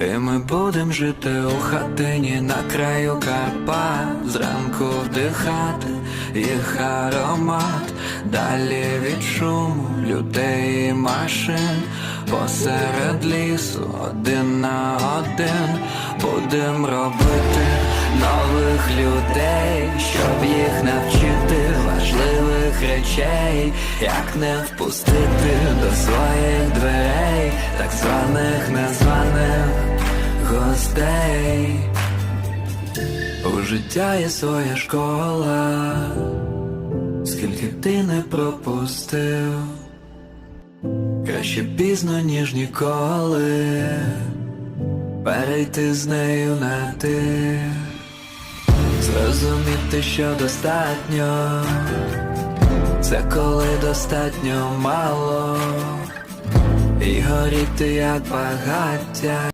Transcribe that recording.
І ми будем жити у хатині на краю Карпат Зранку вдихати їх аромат, далі від шуму людей і машин, посеред лісу один на один будем робити нових людей, щоб їх навчити важливих речей, як не впустити до своїх дверей, так званих незваних У життя є своя школа, скільки ти не пропустив, краще пізно, ніж ніколи, перейти з нею на ти, зрозуміти, що достатньо, це коли достатньо мало, і горіти як багаття.